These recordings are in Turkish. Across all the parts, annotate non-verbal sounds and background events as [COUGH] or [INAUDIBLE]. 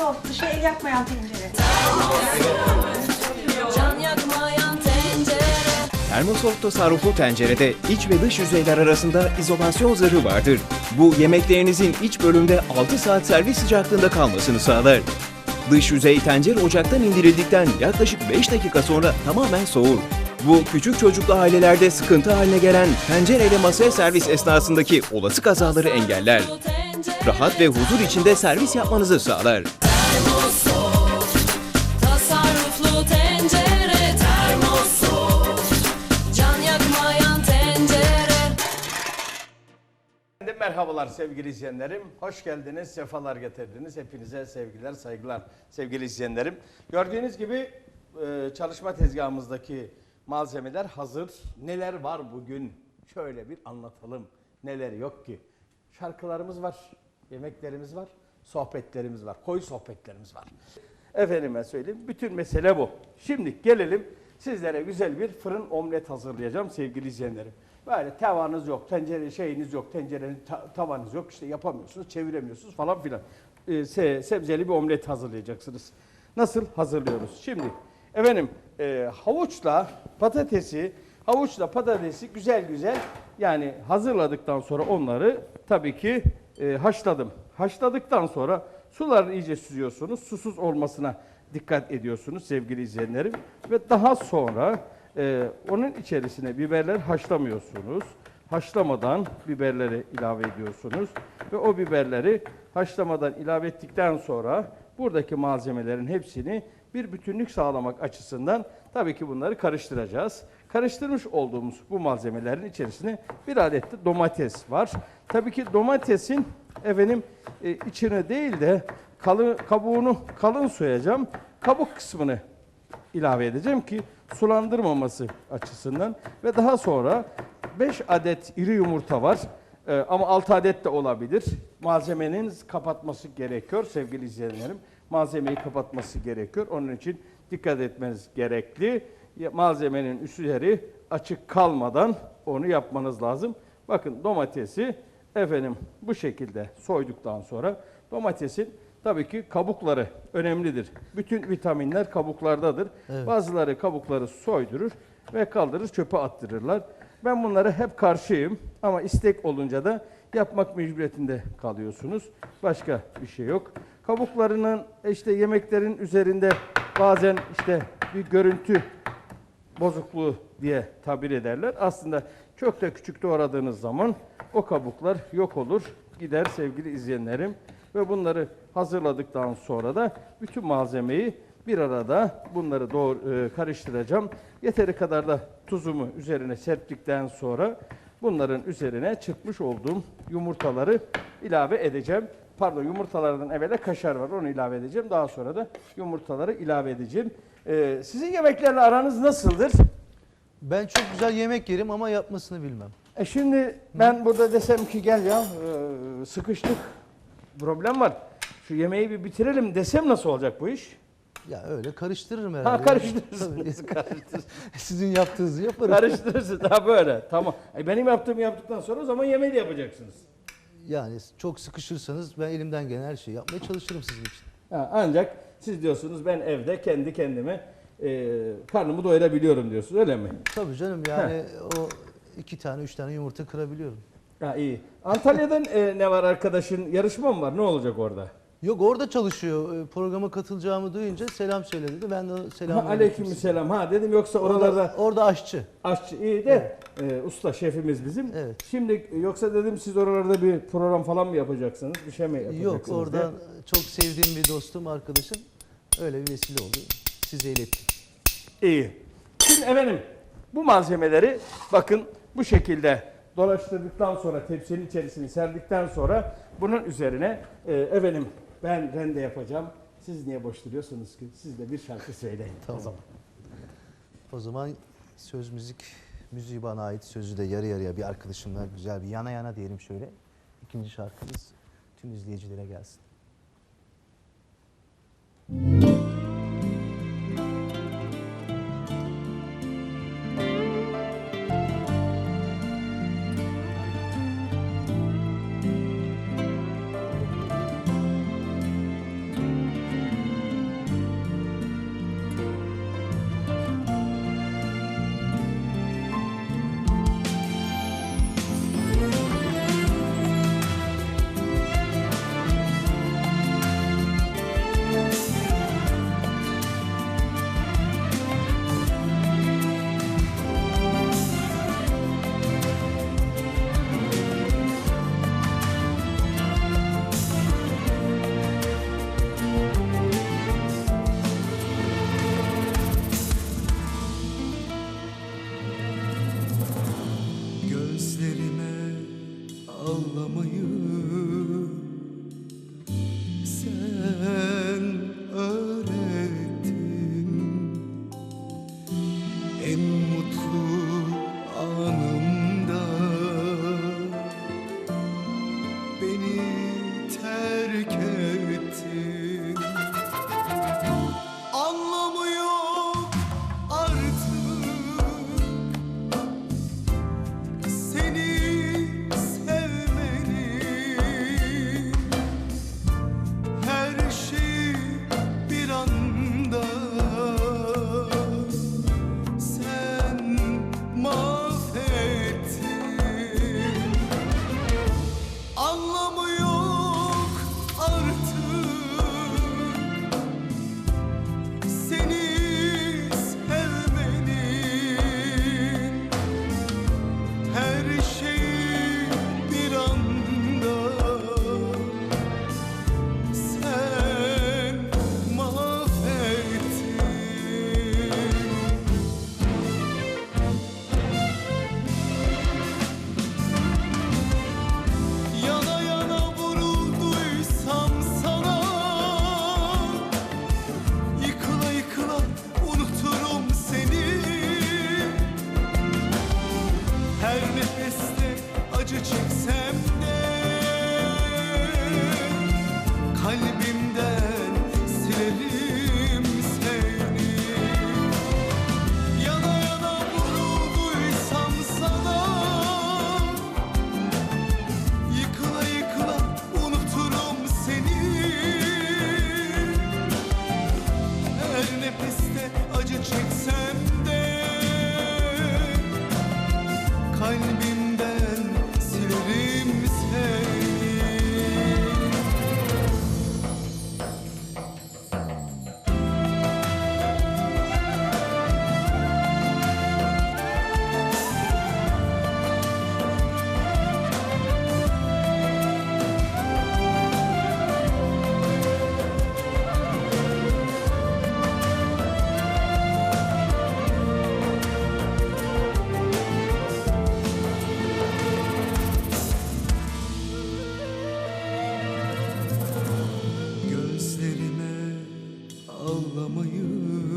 Termosoft dışı el yakmayan tencere. Can yakmayan tencere Termosoft tasarruflu tencerede iç ve dış yüzeyler arasında izolasyon zırhı vardır. Bu yemeklerinizin iç bölümde 6 saat servis sıcaklığında kalmasını sağlar. Dış yüzey tencere ocaktan indirildikten yaklaşık 5 dakika sonra tamamen soğur. Bu küçük çocuklu ailelerde sıkıntı haline gelen tencereyle masaya servis esnasındaki olası kazaları engeller. Rahat ve huzur içinde servis yapmanızı sağlar. Merhabalar sevgili izleyenlerim. Hoş geldiniz, sefalar getirdiniz. Hepinize sevgiler, saygılar sevgili izleyenlerim. Gördüğünüz gibi e, çalışma tezgahımızdaki malzemeler hazır. Neler var bugün? Şöyle bir anlatalım. Neler yok ki? Şarkılarımız var, yemeklerimiz var, sohbetlerimiz var, koyu sohbetlerimiz var. Efendime söyleyeyim, bütün mesele bu. Şimdi gelelim sizlere güzel bir fırın omlet hazırlayacağım sevgili izleyenlerim. Böyle tavanız yok, tencere şeyiniz yok, tencerenin ta- tavanız yok, işte yapamıyorsunuz, çeviremiyorsunuz falan filan. Ee, se- sebzeli bir omlet hazırlayacaksınız. Nasıl hazırlıyoruz? Şimdi efendim e, havuçla patatesi, havuçla patatesi güzel güzel yani hazırladıktan sonra onları tabii ki e, haşladım. Haşladıktan sonra sularını iyice süzüyorsunuz. Susuz olmasına dikkat ediyorsunuz sevgili izleyenlerim. Ve daha sonra e, onun içerisine biberler haşlamıyorsunuz. Haşlamadan biberleri ilave ediyorsunuz. Ve o biberleri haşlamadan ilave ettikten sonra buradaki malzemelerin hepsini bir bütünlük sağlamak açısından tabii ki bunları karıştıracağız. Karıştırmış olduğumuz bu malzemelerin içerisine bir adet de domates var. Tabii ki domatesin efendim e, içine değil de kalın, kabuğunu kalın soyacağım. Kabuk kısmını ilave edeceğim ki sulandırmaması açısından ve daha sonra 5 adet iri yumurta var. Ee, ama 6 adet de olabilir. Malzemenin kapatması gerekiyor sevgili izleyenlerim. Malzemeyi kapatması gerekiyor. Onun için dikkat etmeniz gerekli. Malzemenin üzeri açık kalmadan onu yapmanız lazım. Bakın domatesi efendim bu şekilde soyduktan sonra domatesin tabii ki kabukları önemlidir. Bütün vitaminler kabuklardadır. Bazıları kabukları soydurur ve kaldırır çöpe attırırlar. Ben bunlara hep karşıyım ama istek olunca da yapmak mecburiyetinde kalıyorsunuz. Başka bir şey yok. Kabuklarının işte yemeklerin üzerinde bazen işte bir görüntü bozukluğu diye tabir ederler. Aslında çok da küçük doğradığınız zaman o kabuklar yok olur, gider sevgili izleyenlerim. Ve bunları hazırladıktan sonra da bütün malzemeyi bir arada bunları doğru e, karıştıracağım. Yeteri kadar da tuzumu üzerine serptikten sonra bunların üzerine çıkmış olduğum yumurtaları ilave edeceğim. Pardon yumurtalardan evvela kaşar var onu ilave edeceğim. Daha sonra da yumurtaları ilave edeceğim. E, sizin yemeklerle aranız nasıldır? Ben çok güzel yemek yerim ama yapmasını bilmem. E şimdi ben burada desem ki gel ya e, sıkıştık problem var. Şu yemeği bir bitirelim desem nasıl olacak bu iş? Ya öyle karıştırırım herhalde. Ha karıştırırsınız. karıştırırsınız. [LAUGHS] Sizin yaptığınızı yaparım. Karıştırırsınız. Ha böyle. Tamam. E benim yaptığımı yaptıktan sonra o zaman yemeği de yapacaksınız. Yani çok sıkışırsanız ben elimden gelen her şeyi yapmaya çalışırım sizin için. Ha, ancak siz diyorsunuz ben evde kendi kendime e, karnımı doyurabiliyorum diyorsunuz öyle mi? Tabii canım yani o iki tane üç tane yumurta kırabiliyorum. Ha iyi. Antalya'dan e, ne var arkadaşın? Yarışma mı var? Ne olacak orada? Yok orada çalışıyor. Ee, Programa katılacağımı duyunca selam söyle dedi. Ben de Ha, selam Aleykümselam. Ha dedim yoksa Orada, oralarda orada aşçı. Aşçı iyi de e, usta şefimiz bizim. Evet. Şimdi yoksa dedim siz oralarda bir program falan mı yapacaksınız? Bir şey mi yapacaksınız? Yok diye. oradan çok sevdiğim bir dostum, arkadaşım. Öyle bir vesile oldu. Size ilettim. İyi. Şimdi efendim bu malzemeleri bakın bu şekilde dolaştırdıktan sonra tepsinin içerisini serdikten sonra bunun üzerine e, efendim ben rende yapacağım. Siz niye boş duruyorsunuz ki? Siz de bir şarkı söyleyin o [LAUGHS] Tamam. zaman. O zaman söz müzik, müziği bana ait sözü de yarı yarıya bir arkadaşımla güzel bir yana yana diyelim şöyle. İkinci şarkımız tüm izleyicilere gelsin. ağlamayı.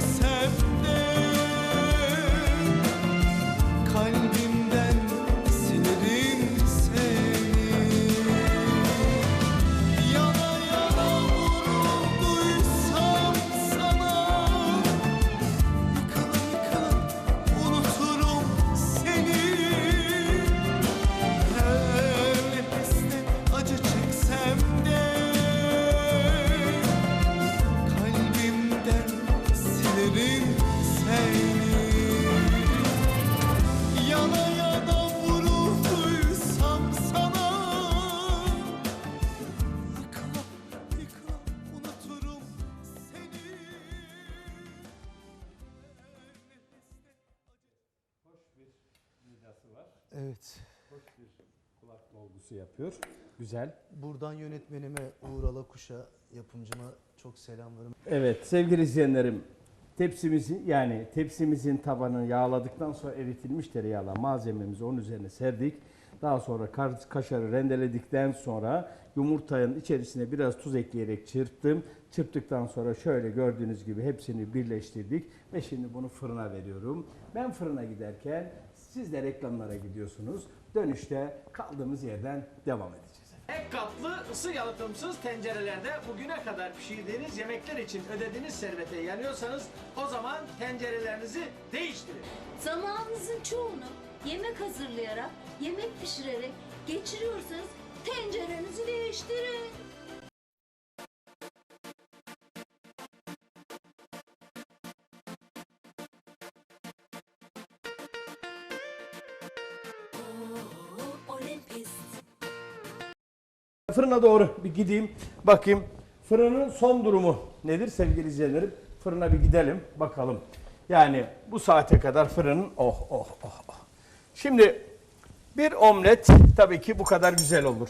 Sevsem severim seni Yana yana vurulduysam sana Yıkıla yıkıla unuturum seni Hoş bir midası var. Evet. Hoş bir kulak dolgusu yapıyor. Güzel. Buradan yönetmenime Uğur Alakuş'a, yapımcıma çok selamlarım. Evet sevgili izleyenlerim tepsimizin yani tepsimizin tabanını yağladıktan sonra eritilmiş tereyağla malzememizi onun üzerine serdik. Daha sonra kaşarı rendeledikten sonra yumurtanın içerisine biraz tuz ekleyerek çırptım. Çırptıktan sonra şöyle gördüğünüz gibi hepsini birleştirdik ve şimdi bunu fırına veriyorum. Ben fırına giderken siz de reklamlara gidiyorsunuz. Dönüşte kaldığımız yerden devam edeceğiz. Tek katlı ısı yalıtımsız tencerelerde bugüne kadar pişirdiğiniz yemekler için ödediğiniz servete yanıyorsanız o zaman tencerelerinizi değiştirin. Zamanınızın çoğunu yemek hazırlayarak, yemek pişirerek geçiriyorsanız tencerenizi değiştirin. Fırına doğru bir gideyim bakayım. Fırının son durumu nedir sevgili izleyenlerim? Fırına bir gidelim bakalım. Yani bu saate kadar fırının oh oh oh oh. Şimdi bir omlet tabii ki bu kadar güzel olur.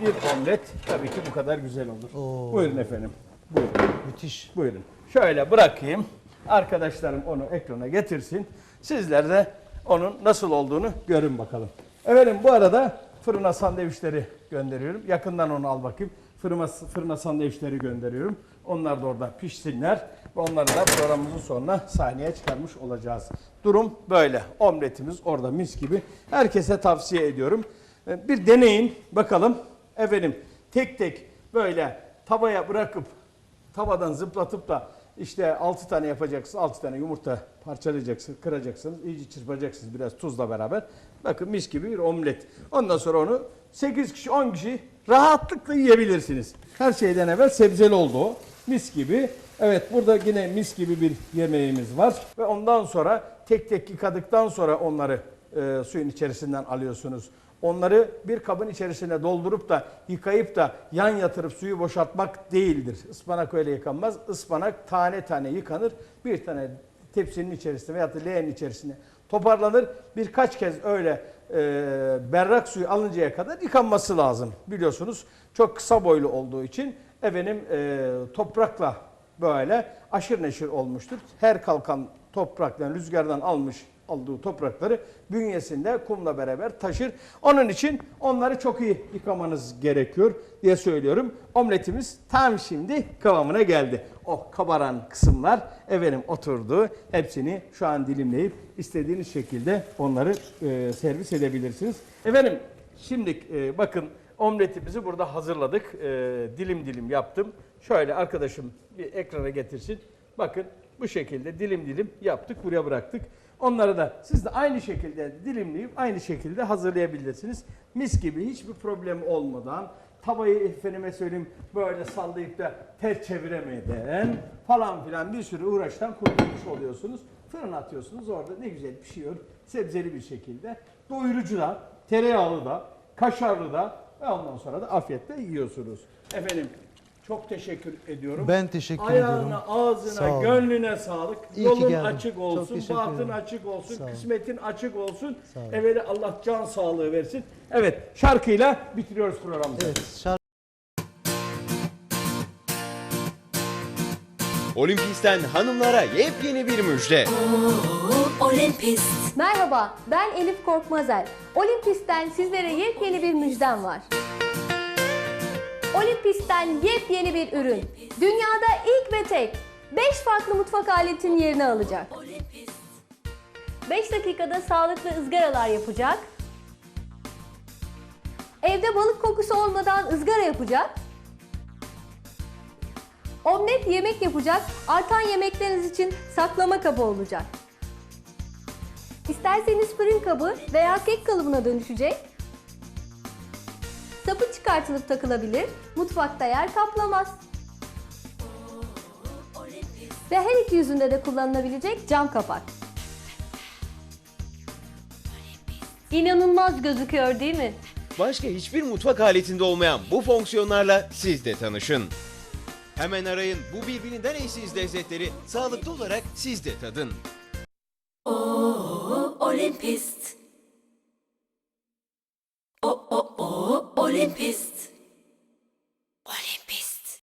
Bir omlet tabii ki bu kadar güzel olur. Oo. Buyurun efendim. Buyurun. Müthiş. Buyurun. Şöyle bırakayım. Arkadaşlarım onu ekrana getirsin. Sizler de onun nasıl olduğunu görün bakalım. Efendim bu arada fırına sandviçleri gönderiyorum. Yakından onu al bakayım. Fırına, fırına sandviçleri gönderiyorum. Onlar da orada pişsinler. Ve onları da programımızın sonuna sahneye çıkarmış olacağız. Durum böyle. Omletimiz orada mis gibi. Herkese tavsiye ediyorum. Ee, Bir deneyin bakalım. Efendim tek tek böyle tavaya bırakıp tavadan zıplatıp da işte 6 tane yapacaksınız. 6 tane yumurta parçalayacaksınız, kıracaksınız. iyice çırpacaksınız biraz tuzla beraber. Bakın mis gibi bir omlet. Ondan sonra onu 8 kişi 10 kişi rahatlıkla yiyebilirsiniz. Her şeyden evvel sebzeli oldu o. Mis gibi. Evet burada yine mis gibi bir yemeğimiz var. Ve ondan sonra tek tek yıkadıktan sonra onları e, suyun içerisinden alıyorsunuz. Onları bir kabın içerisine doldurup da yıkayıp da yan yatırıp suyu boşaltmak değildir. Ispanak öyle yıkanmaz. Ispanak tane tane yıkanır. Bir tane tepsinin içerisine veya da leğenin içerisine toparlanır. Birkaç kez öyle e, berrak suyu alıncaya kadar yıkanması lazım. Biliyorsunuz çok kısa boylu olduğu için efendim e, toprakla böyle aşırı neşir olmuştur. Her kalkan topraktan, rüzgardan almış aldığı toprakları bünyesinde kumla beraber taşır. Onun için onları çok iyi yıkamanız gerekiyor diye söylüyorum. Omletimiz tam şimdi kıvamına geldi. O kabaran kısımlar efendim oturdu. Hepsini şu an dilimleyip istediğiniz şekilde onları e, servis edebilirsiniz. Efendim şimdi e, bakın omletimizi burada hazırladık. E, dilim dilim yaptım. Şöyle arkadaşım bir ekrana getirsin. Bakın bu şekilde dilim dilim yaptık, buraya bıraktık. Onları da siz de aynı şekilde dilimleyip aynı şekilde hazırlayabilirsiniz. Mis gibi hiçbir problem olmadan tavayı efendime söyleyeyim böyle sallayıp da ters çeviremeden falan filan bir sürü uğraştan kurtulmuş oluyorsunuz. Fırına atıyorsunuz orada ne güzel pişiyor. Sebzeli bir şekilde. Doyurucu da, tereyağlı da, kaşarlı da ve ondan sonra da afiyetle yiyorsunuz. Efendim çok teşekkür ediyorum. Ben teşekkür Ayağına, ediyorum. ağzına, Sağ olun. gönlüne sağlık. İyi ki Yolun geldin. açık Çok olsun, teşekkür bahtın ederim. açık olsun, Sağ olun. kısmetin açık olsun. Sağ olun. Evvela Allah can sağlığı versin. Evet, şarkıyla bitiriyoruz programımızı. Evet, şarkı Olimpis'ten hanımlara yepyeni bir müjde. Merhaba, ben Elif Korkmazel. Olimpis'ten sizlere yepyeni bir müjdem var. Olimpis'ten yepyeni bir ürün. Dünyada ilk ve tek 5 farklı mutfak aletin yerini alacak. 5 dakikada sağlıklı ızgaralar yapacak. Evde balık kokusu olmadan ızgara yapacak. Omlet yemek yapacak, artan yemekleriniz için saklama kabı olacak. İsterseniz fırın kabı veya kek kalıbına dönüşecek. Sapı çıkartılıp takılabilir, mutfakta yer kaplamaz. Ve her iki yüzünde de kullanılabilecek cam kapak. İnanılmaz gözüküyor değil mi? Başka hiçbir mutfak aletinde olmayan bu fonksiyonlarla siz de tanışın. Hemen arayın bu birbirinden eşsiz lezzetleri sağlıklı olarak siz de tadın. Olympus.